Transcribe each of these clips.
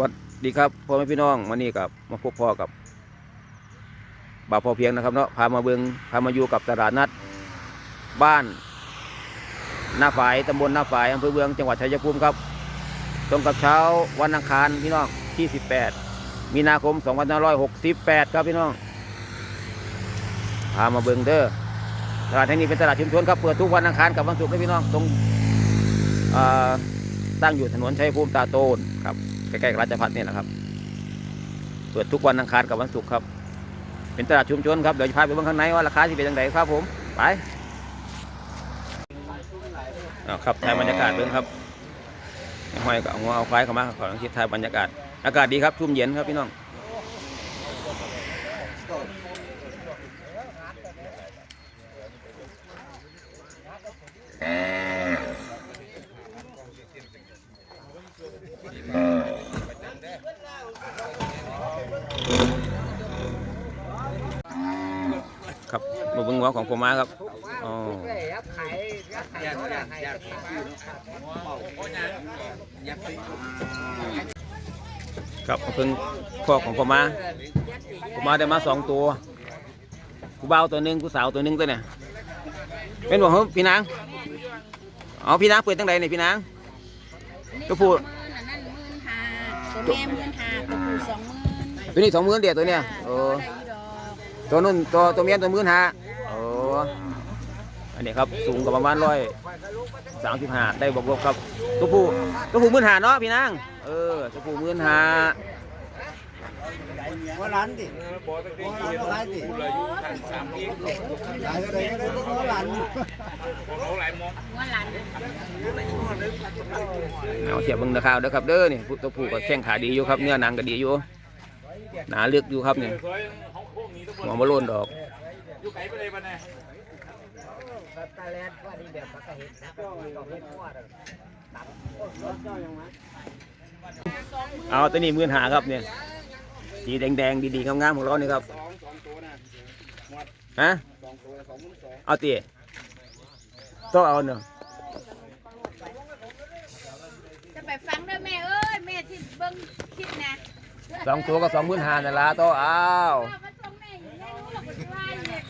วัสดีครับพ่อแม่พี่น้องวันนี้กับมาพบพ่อกับบ่าวพอเพียงนะครับเนาะพามาเบิงพามาอยู่กับตลาดนัด บ้านหน้าฝายตำบลหน้าฝายอำเภอเมืองจังหวัดชัยภูมิครับ ตรงกับเช้าวันอังคารพี่น้องที่ 18 มีนาคม 2568 ครับพี่น้องพามาเบิงเด้อตลาดแห่งนี้เป็นตลาดชุมชนครับเปิดทุกวันอังคารกับวันศุกร์นะพี่น้องตรงตั้งอยู่ถนนชัยภูมิตาโตนครับ ใกล้ๆกับราชพัฒน์นี่แหละครับ เปิดทุกวันอังคารกับวันศุกร์ครับ เป็นตลาดชุมชนครับ เดี๋ยวจะพาไปเบิ่งข้างในว่าราคาที่เป็นยังไงครับผม ไปเอาครับถ่ายบรรยากาศเบิ่งครับห้อยกับเอาหัวเอาไฟเข้ามาขอลองคิดถ่ายบรรยากาศ อากาศดีครับ ชุ่มเย็นครับพี่น้องครับมาเบิ่งหั วของผมมาครับอ๋อครับมาเพิ่งพ่อของผมมาผมมาได้มาสองตัวกูเบาวตัวหนึ่งกูสาวตัวหนึ่งตัวเนี่ยเป็นบอกเฮ้ยพี่นางเอาพี่นางเปิดตั้งใดเนี่ยพี่นางตัวผู้อันนั้นหมื่นห้าตัวแม่หมื่นห้าตัวผู้สองหมื่นตัวนี้สองหมื่นเดียวตัวเนี่ยโอ้ได้อยู่ดอกตัวนู้นตัวตัวเมียตัวหมื่นห้าโอ้อันนี้ครับสูงกว่าประมาณร้อยสามสิบห้าได้บวกลบครับตัวผู้ตัวผู้หมื่นห้าเนาะพี่นางเออตัวผู้หมื่นห้าหัวหลานดิหัวหลานก็ได้ดิหลายก็ได้ก็ได้ก็หัวหลานหัวหลานเอาเทียบเบิ่งราคาเด้อครับเด้อนี่ผู้ตัวผู้ก็แข้งขาดีอยู่ครับเนื้อหนังก็ดีอยู่หนาเลือกอยู่ครับนี่หัวมะโลนดอก เอาตัวนี้หมื่นหาครับเนี่ยสีแดงๆดีๆงามๆของเรานี่ครับฮะเอาตีต้องเอาเนาะจะไปฟังเด้อแม่เอ้ยแม่ที่เบิ่งคลิปนะสองตัวก็สองหมื่นหานั่นละต้องเอา พ่อมาส่งแม่อยู่ในรู้หรอกว่าสิว่าอยู่เนี่ย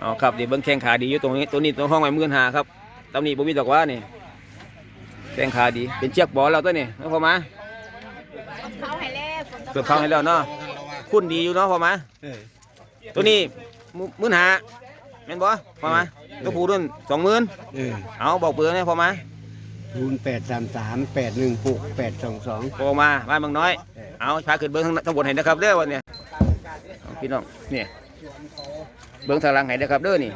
เอาครับเดี๋ยวเบิ้งแข้งขาดีอยู่ตรงนี้ตัวนี้ตัวห้องไว้หมื่นหาครับตำหนิบ่มีดอกว่านี่แข้งขาดีเป็นเชือกบอลเราตัวนี้เอาพอมาเขาให้แล้วฝนตกเปิดเข้าให้แล้วเนาะคุณดีอยู่เนาะพอมาตัวนี้หมื่นหาแม่นบ่พอมาตัวผู้รุ่นสองหมื่นเออเอาบอกเบอร์นะพอมาศูนย์แปดสามสามแปดหนึ่งหกแปดสองสองพอมาบ้านเมืองน้อย เอาพาขึ้นเบิ้งข้างทั้งบนให้นะครับเด้อวันเนี้ยเอาพี่น้องนี่ เบิ้งทางหลังให้นะครับเด้อนี่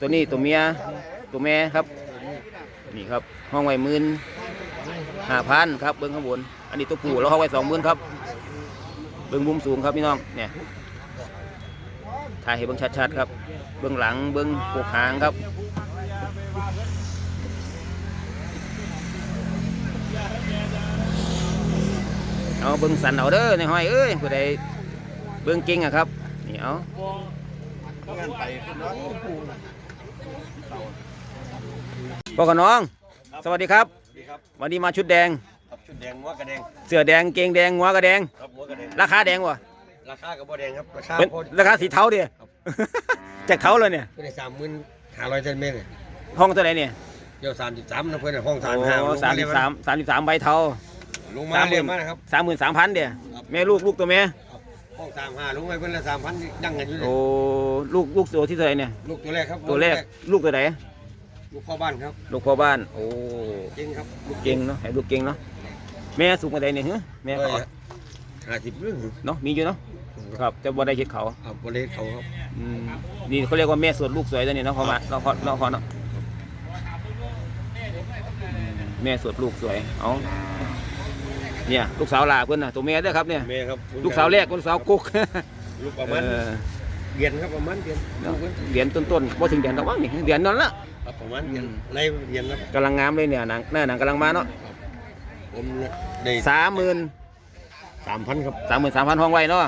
ตัวนี้ตัวเมียตัวแม่ครับ นี่ครับห้องไว้หมื่นห้าพันครับ เบิ้งข้างบน อันนี้ตัวผู้เราห้องไว้สองหมื่นครับ เบิ้งมุมสูงครับพี่น้องเนี่ยถ่ายให้เบิ้งชัดๆครับ เบิ้งหลังเบิ้งปกหางครับเอาเบิ้งสันเอาเด้อในห้อยเอ้ยผู้ใดเบิ้งเก่งอะครับนี่เอา พ่อกับน้อง สวัสดีครับ ดีครับวันนี้มาชุดแดง ครับชุดแดงหัวกระแดงเสื้อแดงเกงแดงหัวกระแดง ครับหัวกระแดงราคาแดงวะราคากับบ่แดงครับราคาเป็นพอราคาสีเทาดิจากเทาเลยเนี่ยเป็นสามหมื่นห้าร้อยเซนเมตรเนี่ยห้องเท่าไหร่เนี่ยเดี๋ยวสามสิบสามนะเพื่อนห้องสามโอ้ห้าสามสิบสามสามสิบสามใบเทา ลงมาเรียบมานะครับ สามหมื่นสามพันเดียแม่ลูกลูกตัวแม่ ห้องสามห้าลงไปเพื่อนละสามพันดังกันอยู่เลยโอ้ลูกลูกตัวที่เท่าไหร่เนี่ย ลูกตัวแรกครับตัวแรกลูกตัวไหนลูกพ่อบ้านครับลูกพ่อบ้าน โอ้จริงครับลูกเก่งเนาะให้ลูกเก่งเนาะแม่สูงกว่าใดเนี่ยฮะแม่เอ้เขายห้าสิบเรื่องเนาะมีอยู่เนาะครับจะบ่ได้คิดเขาอ่าบริเวณเขาครับอืมนี่เขาเรียกว่าแม่สวดลูกสวยตัวนี้เนาะเขามาเราเขาเราเขาเนาะแม่สวดลูกสวยเอา เนี่ยลูกสาวลาเพื่อนน่ะตัวแม่เด้อครับเนี่ยเมย์ครับลูกสาวแรกลูกสาวกุ๊กลูกประมาณเออเดือนครับประมาณเดือนเนาะเหรียญต้นๆบ่ถึงเหรียญดอกมั้งนี่เหรียญนั่นละ ครับประมาณเดือนในเดือนครับกำลังงามเลยเนี่ยหนังหน้าหนังกำลังมาเนาะผมได้สามหมื่นสามพันครับสามหมื่นสามพันห้องไว้เนาะ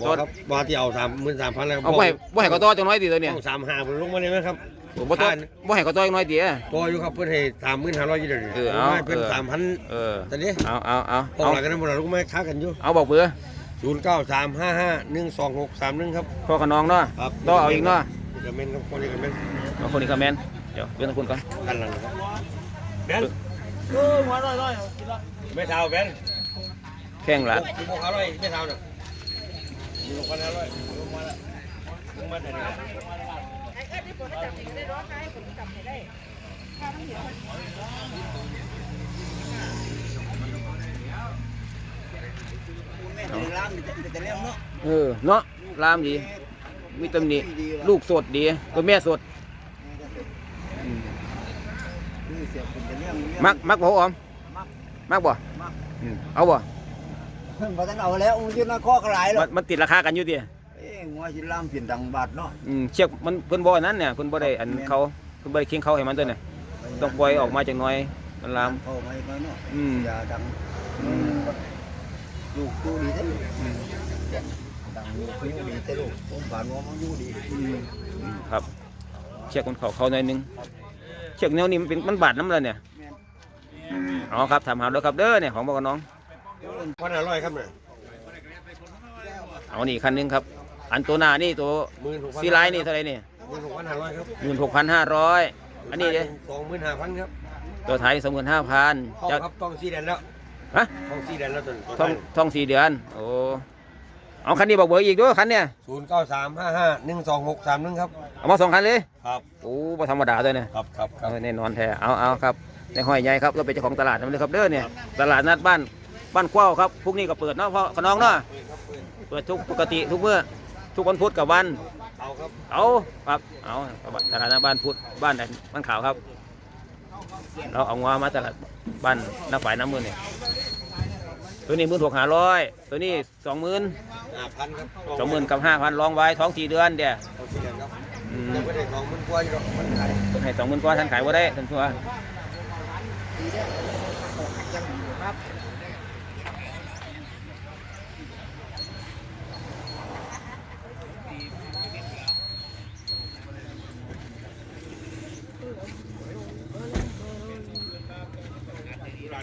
บอกครับบอกที่เอาสามหมื่นสามพันแล้วเอาไว้ไว้ให้เขาต่อจังน้อยดีตัวเนี่ยห้องสามห้าผมลงมาเลยไหมครับ โอ้บ่ต้องบ่ให้เขาต่อยน้อยเดียตัวอยู่ครับเพิ่นให้สามหมื่นห้าร้อยยี่เดือนเออเอาเพิ่นเออ สามพันเออตอนนี้เอาเอาเอาพอเอาหลังกันนั้นหมดแล้วลูกไม้ค้ากันอยู่เอาบอกเบอร์ศูนย์เก้าสามห้าห้าหนึ่งสองหกสามหนึ่งครับพ่อกับน้องเนาะครับต่อเอาอีกเนาะนี่ก็เมนครับคนนี้ก็เมนเอาคนนี้คอมเมนต์เดี๋ยวเพื่อนคุณก่อนกันหลังครับแบนไม่เท่าแบนแข่งละกี่โมงห้าร้อยไม่เท่าน่ะมีหกพันห้าร้อยลงมาแล้วลงมาแต่ไหน นะไอ้เอ้ยที่ผมจับได้ร้อยให้ผมจับได้ถ้ามันเหี่ยวเออเนาะลามดีมีตำหนิลูกสดดีตัวแม่สดอืมมักมักบ่ออมมักบ่อืมเอาบ่เพิ่นบ่ทันเอาแล้วมันอยู่ในคอกหลายหรอมันกมันติดราคากันอยู่ติเอ้ งัวสิลามเปลี่ยนดังบาทเนาะอืมเชือกมันเพิ่นบ่อันนั้นเนี่ยเพิ่นบ่ได้อันเขาเพิ่นบ่ได้เคียงเขาให้มันตัวเนี่ยต้องปล่อยออกมาจักหน่อยมันลาม เข้ามาอีกหน่อยเนาะอืม อย่าดังอืมลูกดูดีเด้อดังลูกคืออยู่ดีแต่ลูกผมผ่านว่ามันอยู่ดีอืมครับ เชือกมันเขาเขาหน่อยหนึงเชือกแนวนี้มันเป็นมันบาดน้ำเลยเนี่ยอ๋อครับทำหาแล้วครับเด้อเนี่ยของบอกกับน้อง พันห้าร้อยครับเนี่ยเอานี่คันหนึงครับ อันตัวหน้านี่ตัวหมื่นหกพันซีไลน์นี่เท่าไหรนี่หมื่นหกพันห้าร้อยครับหมื่นหกพันห้าร้อยอันนี้เด้สองหมื่นห้าพันครับตัวไทยสองหมื่นห้าพันห้องจะครับต้องสี่เดือนแล้วฮะห้องสี่เดือนแล้วตัวท่องท่องสี่เดือน โอ้เอาคันนี้บอกเบอร์อีกด้วยคันเนี่ยศูนย์เก้าสามห้าห้าหนึ่งสองหกสามหนึ่งครับ เอามาสองคันเลยครับ โอ้บ่ธรรมดาด้วยเนี่ย ครับครับครับเออแน่นอนแท้เอาเอาครับในห้อยใหญ่ครับเราเป็นเจ้าของตลาดนั่นเลยครับเด้อเนี่ยตลาดนัดบ้านบ้านกว้าวครับพรุ่งนี้ก็เปิดเนาะพ่อขน้องเนาะเปิดทุกปกติทุกเมื่อ ทุกวันพุธกับวันเอาครับเอาครับเอาตลาดนัดบ้านพุธบ้านไหนบ้านขาวครับ เราเอางวมาตลาดบ้านน้าฝ่ายน้ำมือเนี่ยตัวนี้หมื่นหกห้าร้อยตัวนี้สองหมื่นห้าพันครับสองหมื่นกับห้าพันลองไว้ท้องสี่เดือนเดียวเอาสี่เดือนครับอืมยังไม่ได้สองหมื่นกว่าอยู่หรอกมันขายให้สองหมื่นกว่าท่านขายว่าได้ท่านชัว อา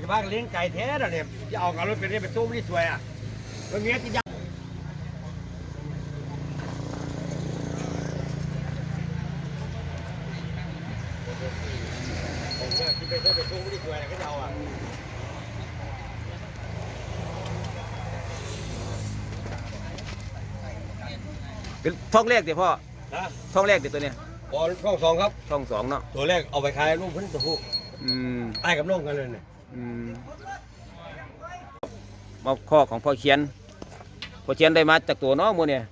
จจะบ้าเลี้ยงไก่แท้แล้วเนี่ยจะเอากับรถไปเรียกไปสู้ไม่ได้สวยอะมันมีที่ยากผมเนี่ยที่ไปเรียกไปสู้ไม่ได้สวยนะก็จะเอาอะ เป็น ท้องแรกเดี๋ยวพ่อนะท้องแรกเดี๋ยวตัวเนี้ยบอลช่องสองครับ ท้องสองเนาะตัวแรกเอาไปขายลูกเพิ่นตัวผู้อืมใต้กับน้องกันเลยเนี่ยอืมมาข้อของพ่อเขียนพ่อเขียนได้มาจากตัวเนาะหมูเนี่ย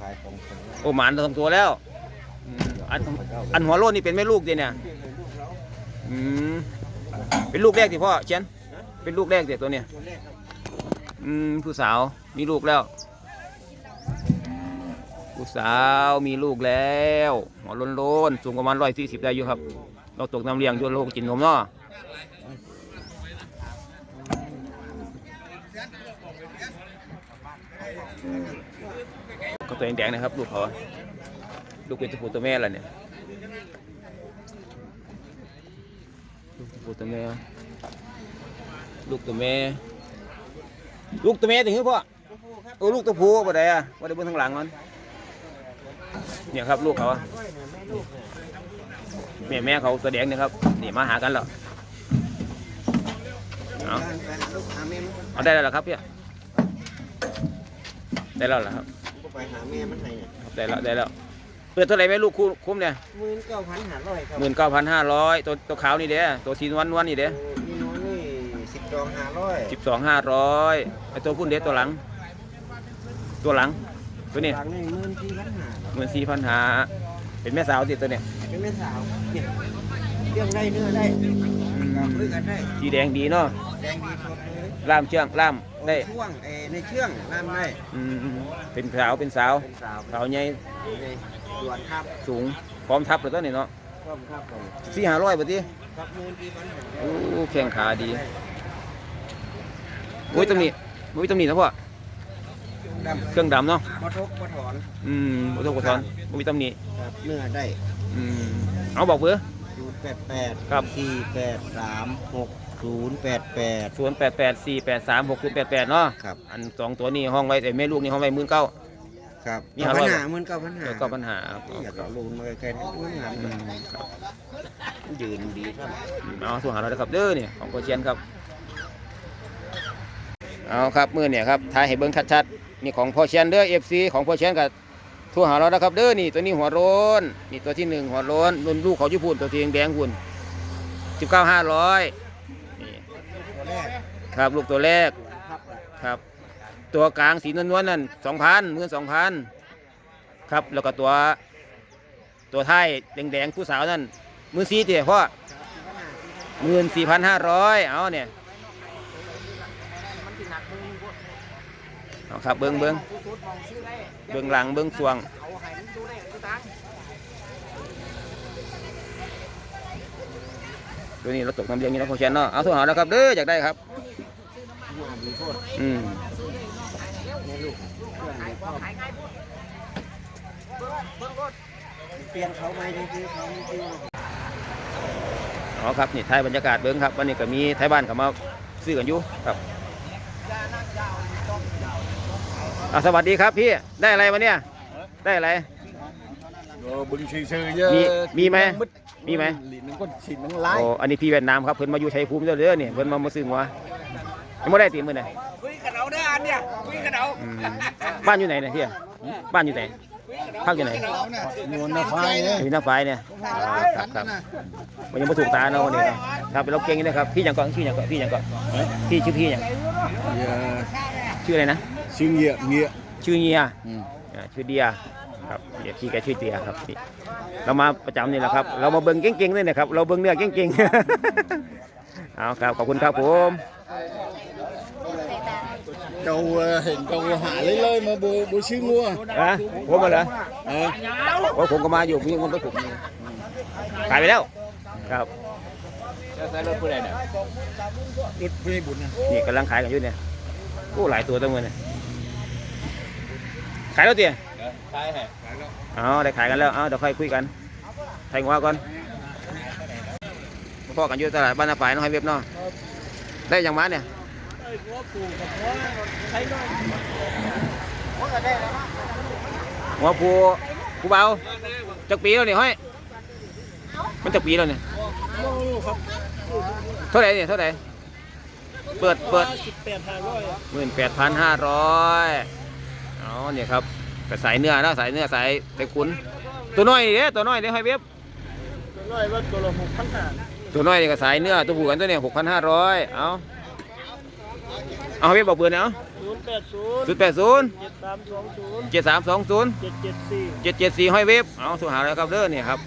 ขายของคนโอ้หมานทั้งตัวแล้วอืมอันอันหัวโลนนี่เป็นแม่ลูกเดียเนี่ยอืมเป็นลูกแรกที่พ่อเขียนเป็นลูกแรกเดียตัวเนี่ยอืมผู้สาวมีลูกแล้วผู้ สาวมีลูกแล้วหัวโลนโลนๆสูงประมาณร้อยสี่สิบได้อยู่ครับ เราตกน้ำเลี้ยงอยู่โลกกินนมเนาะก็ตัวแดงๆนะครับ ลูกเขาลูกเป็นตัวผู้ตัวแม่ล้วเนี่ยลูกตัวผู้ตัวแม่ลูกตัวแม่ลูกตัวแม่ถึงหรือพ่อโอ้ลูกตัวผู้บ่ได้อะบ่ได้เบนทางหลังมัน เนี่ยครับลูกเขาอะแม่แม่เขาตัวแดงเนี่ยครับนี่มาหากันแล้วเอาเอาได้แล้วเหรอครับพี่ได้แล้วเหรอครับไปหาแม่มันให้เนี่ยได้แล้วได้แล้วเปิดเท่าไหร่ไหมลูกคู่คุ้มเนี่ยมื่นเก้าพันห้าร้อยครับหมื่นเก้าพันห้าร้อยตัวตัวขาวนี่เด้ตัวสีนวลนวลนี่เด้มีน้อยนี่สิบดองห้าร้อยสิบสองห้าร้อยไอตัวพุ่นเด้ตัวหลัง ตัวหลัง ตัวนี้หลังนี่หมื่นสี่พันห้าหมื่นสี่พันห้าเป็นแม่สาวติตัวเนี่ยเป็นแม่สาวเนี่ยเลี้ยงได้เนื้อได้กับมือกันได้สีแดงดีเนาะแดงดีสดเลยล่ามเชื่องล่ามได้ช่วงเออในเชื่องน้ำได้อืมเป็นสาวเป็นสาวเป็นสาวสาวใหญ่ในด่วนครับสูงพร้อมทับเลยตัวนี้เนาะพครับครับผมสี่ห้าร้อยบาทดิครับมูลที่มันโอ้แข้งขาดีโอ้ยตำหนิโอ้ยตำหนินะพ่อ ดำเครื่องดำเนาะมาทุกมาถอนอืมโอ้ต้องกดทอนโอ้ยตำหนิครับเนื้อได้อืมเอาบอกเบอร์ศูนย์แปดแปดครับสี่แปดสามหกศูนย์แปดแปดศูนย์แปดแปดสี่แปดสามหกศูนย์แปดแปดเนาะครับอันสองตัวนี้ห้องไว้แต่แม่ลูกนี่ห้องไว้หมื่นเก้าครับมีปัห้าร้อยญหามันก็ปัญหาเดี๋ยวก็ปัญหาครับอยากเอาลูนมาใกล้ๆมันงานอืมครับยืนดีครับเอาส่วนหาเราเลยครับเด้อเนี่ยของโคเชียนครับเอาครับมือเนี่ยครับถ่ายให้เบิ้งชัดๆ นี่ของพ่อเชนเด้อเอฟซีของพ่อเชนกับทั่วหาเราแล้วครับเด้อนี่ตัวนี้หัวโล้นนี่ตัวที่หนึ่งหัวโล้นรุ่นลูกเขาญี่ปุ่นตัวที่แดงหุ่นสิบเก้าห้าร้อยนี่ครับลูกตัวแรกครับ ตัวกลางสีนวลๆนั่นสองพันหมื่นสองพันครับแล้วก็ตัวตัวไท้ายแดงๆผู้สาวนั่นมื่นสี่เตี๋ยพ่อหมื่นสี่พันห้าร้อยเอาเนี่ย เอาครับเบิ้งเบิ้งเบิ้งหลังเบิ้งสวงตัวนี้เราตกน้ำเลี้ยงนี่นะพ่อแชนเนาะเอาโทรหาแล้วครับเด้ออยากได้ครับอืมเครื่อครับเปลี่ยนเขาไหมจริงๆเขาจริงเอาครับนี่ไทยบรรยากาศเบิ้งครับวันนี้ก็มีไทยบ้านเขามาซื้อกันอยู่ครับ อะสวัสดีครับพี่ได้อะไรวันเนี้ยได้อะไร บึงชีซื้อเยอะมีมีไหมมีไหม หลินมันก็ฉีดมันไล่โอ้อันนี้พี่เวียดนามครับเพิ่นมาอยู่ชัยภูมิเด้อเด้อเนี่ยเพิ่นมามาซื้อหัวยังไม่ได้ตีมือไหนคุยกับเราได้อันเนี่ยคุยกับเราอืมบ้านอยู่ไหนเนี่ยพี่บ้านอยู่ไหนพักอยู่ไหนนวลนะไฟเนี่ยอยู่หน้าไฟเนี่ยอ่าครับครับมันยังไม่ถูกตาเนาะวันนี้เนาะครับเป็นเราเก่งนะครับพี่ยังก่อนชื่อยังก่อนพี่ยังก่อนพี่ชื่อพี่ยังเยอะชื่ออะไรนะ ชิงเงี้ยเงี้ยชื่อเงียอืมอ่าชื่อเดียครับเดี๋ยวพี่แกชื่อเดียครับนี่เรามาประจำนี่แหละครับ เรามาเบิ่งเก่งๆเลยนะครับ เราเบิ่งเนื้อเก่งๆ เอาครับขอบคุณครับผม เจ้าเห็นเจ้าหาเลยเลยมาบูบูชื่องัวอะผมมาเหรอเออโอ้ผมก็มาอยู่ผมยังคนประกบนี่ขายไปแล้ว ครับ รถพี่บุญนะนี่กำลังขายกันอยู่เนี่ยโอ้หลายตัวตั้งมือเนี่ย ขายแล้วเตี๋ยใช่ฮะเอาได้ขายกันแล้วเอาเดี๋ยวค่อยคุยกันไทยงัวก่อนมาพ่อกันอยู่ตลาดบ้านนาฝ่ายน้องให้เว็บเนาะได้ยังมาเนี่ยหัวปูปูเบาจักปีแล้วเนี่ยห้อยมันจักปีแล้วเนี่ยเท่าไหร่เนี่ยเท่าไหร่เปิดเปิดหมื่นแปดพันห้าร้อย อ๋อเนี่ยครับแต่สายเนื้อนะสายเนื้อสายสายขุน ตัวน้อยนี่เด้ตัวน้อยเด้ห้อยเว็บร้อยว่าตัวละหกพันห้าตัวน้อยนี่ก็สายเนื้อตัวผู้กันตัวเนี่ยหกพันห้าร้อยเอาเอาห้อยเว็บบอกเบอร์เนี่ยเอาศูนย์แปดศูนย์ศูนย์แปดศูนย์เจ็ดสามสองศูนย์เจ็ดสามสองศูนย์เจ็ดเจ็ดสี่เจ็ดเจ็ดสี่ห้อยเว็บเอาสุหาแล้วครับเด้อเนี่ยครับ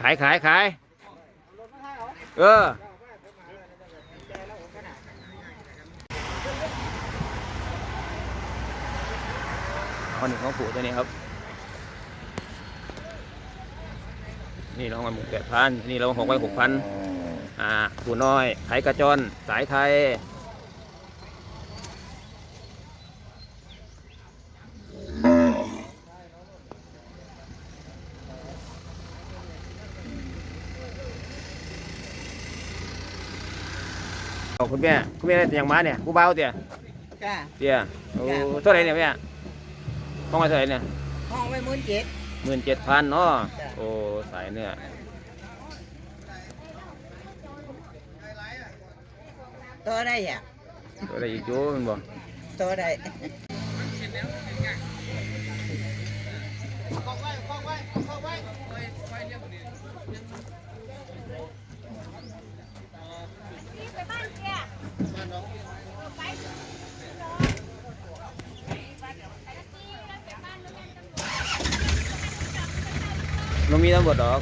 ขายขายขายเออเอหนึ่งของผูตัวนี้ครับ นี่เรามาหมุนแปดพันนี่เราหกไว้หกพันอ่าผูน้อยไทยกระจรสายไทย คุณแม่คุณแม่ได้อย่างมาเนี่ยผู้เบาเตี่ยจ้า เตี่ยโอ้เท่าไหรเนี่ยแม่ห้องไว้เท่าไหรเนี่ยห้องไว้หมื่นเจ็ดหมื่นเจ็ดพันเนาะโอ้สายเนี่ยตัวได้อะตัวอะไรอีกจูมันบอกตัวได้ มีตำรวจดอก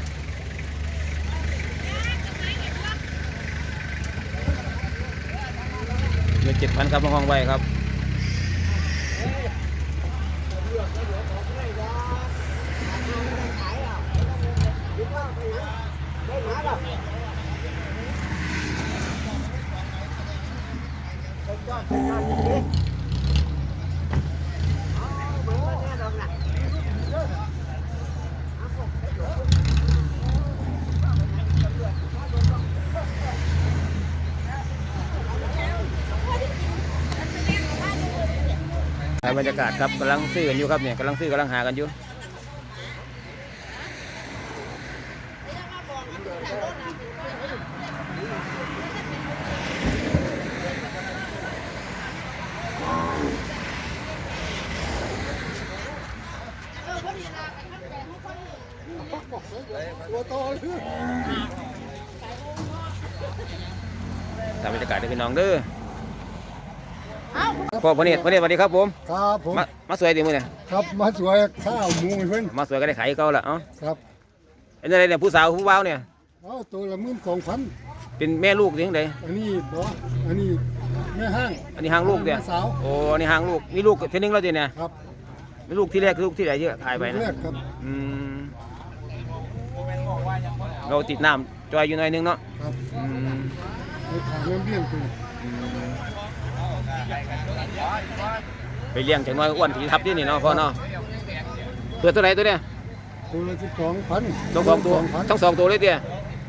เงินเจ็ดพันครับมาห้องไว้ครับถ่ายบรรยากาศครับกำลังซื้อกันอยู่ครับเนี่ยกำลังซื้อกำลังหากันอยู่ถ่ายบรรยากาศให้พี่น้องเด้อ พ่อพระเนตรพระเนตรสวัสดีครับผมครับผมมามาสวยดีมือเนี่ยครับมาสวยข้าวหมูให้เพื่อนมาสวยก็ได้ขายเก่าละเอ้าครับอันนี้อะไรเนี่ยผู้สาวผู้บ่าวเนี่ยเอาตัวละหมื่นสองพันเป็นแม่ลูกที่ไหนอันนี้บ่อันนี้แม่ห้างอันนี้หางลูกเนี่ยแม่สาวโอ้อันนี้หางลูกมีลูกทีนึงแล้วจีเนี่ยครับมีลูกที่แรกคือลูกที่ไหนที่ถ่ายไปนะแรกครับอืมเราติดน้ำจอยอยู่หน่อยนึงเนาะครับอืมในขางน้ำเบี้ยงตัว ไปเลี้ยงจากน้อยอ้วนที่ทับที่นี่เนาะพ่อเนาะเปิดตัวไหนตัวเนี่ยตัวละสิบสองพันทั้งสองตัวพันทั้งสองตัวเลยเตี้ย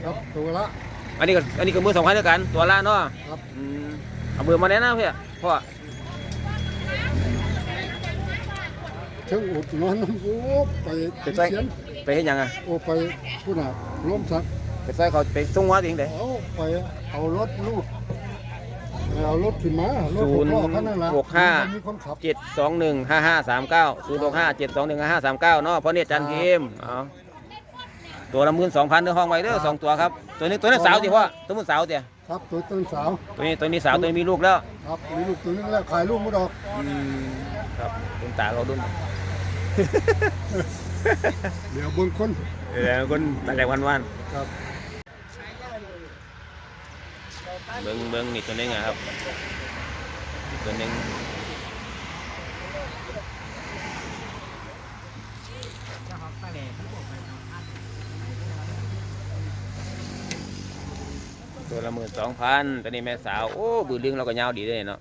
ครับตัวละอันนี้ก็อันนี้ก็มือสองพันด้วยกัน ตัวละเนาะครับอืมเอาเบอร์มาแนะนำเพื่อพ่อเชิงอุดนอนน้ำโอ้ไปไปใส่เขียนไปเห็นยังไงโอ้ไปผู้น่ะร่วมสักไปใส่เขาไปส่งวัดเองเด้เอาไปเอารถลูก เอารถขึ้นมารถศูหนกย์ล้อคันนั้นละหกห้ามันมีคนขับเจ็ดสองหนึ่งห้าห้าสามเก้าศูนย์หกห้าเจ็ดสองหนึ่งห้าห้าสามเก้าเนาะเพราะเนี่ยจันพิมพ์เอาตัวละหมื่นสองพันเด้อห้องไว้เด้อสองตัวครับตัวนี้ตัวนี้สาวสิพ่อตัวมันสาวเตี้ยครับตัวต้นสาวตัวนี้ตัวนี้สาวตัวนี้มีลูกแล้วครับมีลูกตัวนึงแล้วขายลูกไม่ดอกอืมครับดวงตาเราดุนเดี๋ยวบนคนเออคนตาแหลกวันวันครับ เบิ้งเบิ้งนี่ตัวนึงอะครับ ตัวนึงตัวละหมื่นสองพันตัวนี้แม่สาว โอ้บือเลี้ยงเราก็ยาวดีเลยเนาะ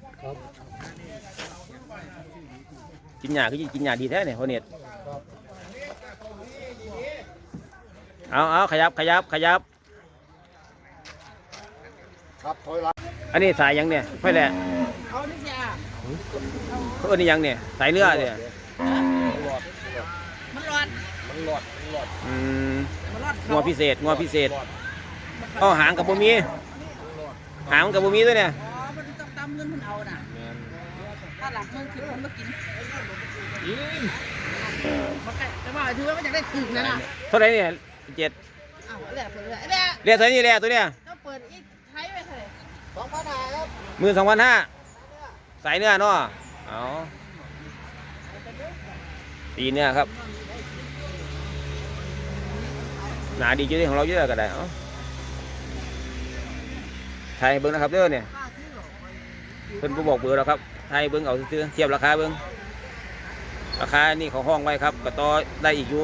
กินหญ้าคือกินหญ้าดีแท้เนี่ยพ่อเน็ตเอาเอาขยับขยับขยับ ครับถอยหลังอันนี้สายยังเนี่ยไม่แหละเอานี่จ้ะเขาเอันนี้ยังเนี่ยสายเนื้อเนี่ยมันร้อนอืมมันร้อนงัวพิเศษงัวพิเศษเอ้าหางกับบ่มีหางกับบ่มีด้วยเนี่ยอ๋อมันต้องตำเงินมันเอาน่ะถ้าหลังมันคือคนมากินเขาแกจะว่าถือว่ามันอยากได้ถึงนะน่ะเท่าไหรเนี่ยเจ็ดอ้าวแหละเปิดเลยเนี่ยเรียกเท่านี้แหละตัวเนี่ยต้องเปิดอีกไทยไปเถอะ สองพันห้าครับหมื่นสองพันห้าสายเนื้อเนาะเอาตีเนื้อครับหนาดีอยู่ที่ของเราเยอะก็ได้เอาไทยเบิ้งนะครับเด้อเนี่ยเพิ่นบ่บอกเบอร์แล้วครับไทยเบิ้งเอาซื้อเทียบราคาเบิ้งราคานี่เขาห้องไว้ครับก็ต่อได้อีกอยู่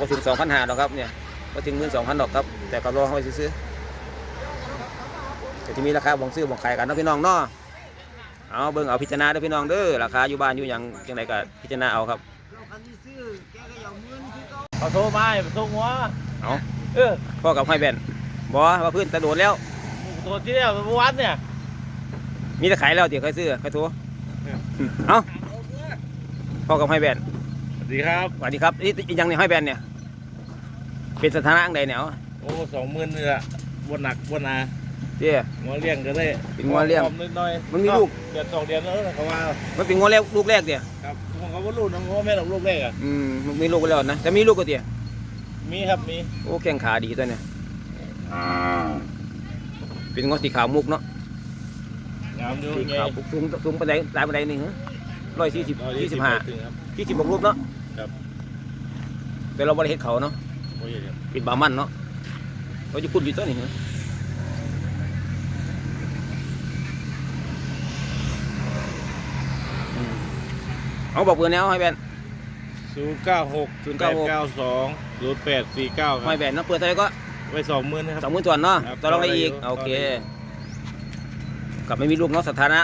ก็ถึงสองพันห้าหรอกครับเนี่ยก็ถึงหมื่นสองพันดอกครับ แต่ก็รอไว้ซื้อ ๆแต่ที่มีราคาบ่งซื้อบ่งขายกันเนาะพี่น้องเนาะเอาเบิ่งเอาพิจารณาเด้อพี่น้องเด้อราคาอยู่บ้านอยู่หยังจังไดก็พิจารณาเอาครับเขาโทรมาให้ส่งหัวเอาเออพ่อกับให้แบนบ่ว่าพื้นตะโดดแล้วตัวที่เนี่ยเมื่อวานเนี่ย มีแต่ขายแล้วเดี๋ยวค่อยซื้อค่อยโทรเอาพ่อกับให้แบนสวัสดีครับสวัสดีครับนี่อีกอยังนี่ให้แบนเนี่ยเป็นสถานะอันใดเนี่ยเอาโอ้สองหมื่นเนี่ยบนหนักบนหนา เจ้งัวเลี้ยงก็ได้เป็นงัวเลี้ยงพร้อนิดหน่อยมันมีลูก เดือนสองเดือนแล้วเขาว่ามันเป็นงวแรกลูกแรกเดียครับผมเขาว่าลูกน้องงัวแม่หลอกลูกแรกอะอืมมันมีลูกไปแล้วนะแต่มีลูกก็เดียมีครับมีโอ้แข้งขาดีตัวเนี่ยเป็นงอสีขาวมุกเนาะงามอยู่สีไงขาวมุกสูงสูงปานใดหลายปานใดนี่ฮะร้อยสี่สิบร้อยยี่สิบห้าถึงครับยี่สิบบวกรูปเนาะครับแต่เราบริเฮ็ดเขาเนาะไม่ใช่ครับปิดบามันเนาะเขาจะพูดอยู่ตัวนี้เหรออืม เอาบอกเบอร์แนวให้แบน ศูนย์เก้าหกศูนย์แปเก้าดหก เก้าสองศูนย์แปดสี่เก้าครัให้บแบนเนาะเปิดเท่าไหร่ก็ไว้สองหมื่นนะครับ สองหมื่นส่วนเนาะครับต่อรองได้อีกต่อได้อยู่ โอเคต่อได้อยู่กลับไม่มีลูกเนาะสถานะ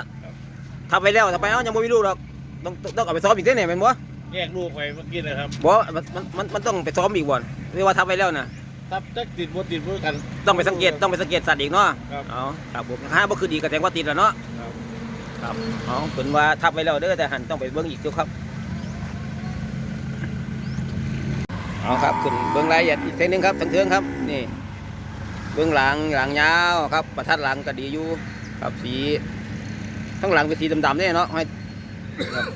ถ้าไปแล้วถ้าไปเอ้ายังไม่มีลูกหรอกต้องต้องต้องเอาไปซ้อมอีกได้เนี่ยเป็นบ่แยกลูกไปเมื่อกี้นะครับบ่มันมันมันมันต้องไปซ้อมอีกบ่เรียกว่าทับไปแล้วนะทับจักติดบ่ติดบ่กัน ต้องไปสังเกตต้องไปสังเกตสัตว์อีกเนาะครับ เอาครับผมห้าบ่คือดีก็แสดงว่าติดแล้วเนาะ ครับ ครับเอาเพิ่นว่าทับไปแล้วเด้อแต่หันต้องไปเบิ่งอีกเด้อครับเอาครับขึ้นเบิ่งรายละเอียดอีกเส้นหนึงครับทั้งเทืองครับนี่เบื้องหลังหลังยาวครับประทัดหลังก็ดีอยู่ครับสีทั้งหลังเป็นสีดำๆเนี่ยเนาะให้ครับ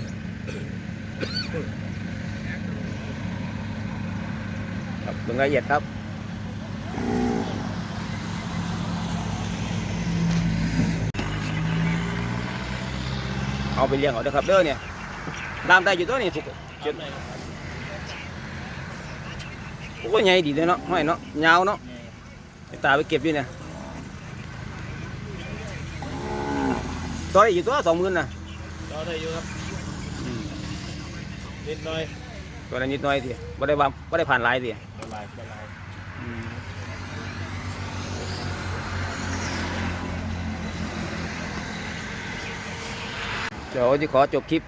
ครับเบื้องรายละเอียดครับ เอาไปเลี้ยงเอาเด้อครับเด้อเนี่ยดามได้อยู่ตัวนี่ถูกเจ็ดโอ้ยใหญ่ดีเลยเนาะห้อยเนาะยาวเนาะไอ้ตาไปเก็บอยู่เนี่ยตัวได้อยู่ตัวสองหมื่นนะต่อได้อยู่ครับนิดหน่อยตัวละนิดหน้อยสิบ่ได้ว่าบ่ได้ผ่านหลายสิละลายละลาย ดี๋ยวจะขอจบคลิป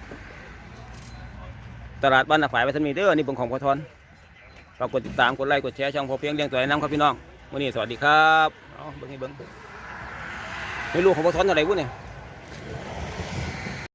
ตลาดบ้านนาฝ่ายไปสนมีเด้อนี่เป็นของพอทอนฝากกดติดตามกดไลค์กดแชร์ช่องพอเพียงเลี้ยงตัวไอ้น้ำครับพี่น้องวันนี้สวัสดีครับเอาเบิ้งให้เบิ้งไม่รู้ของพอทอนอะไรวุ้นเนี่ย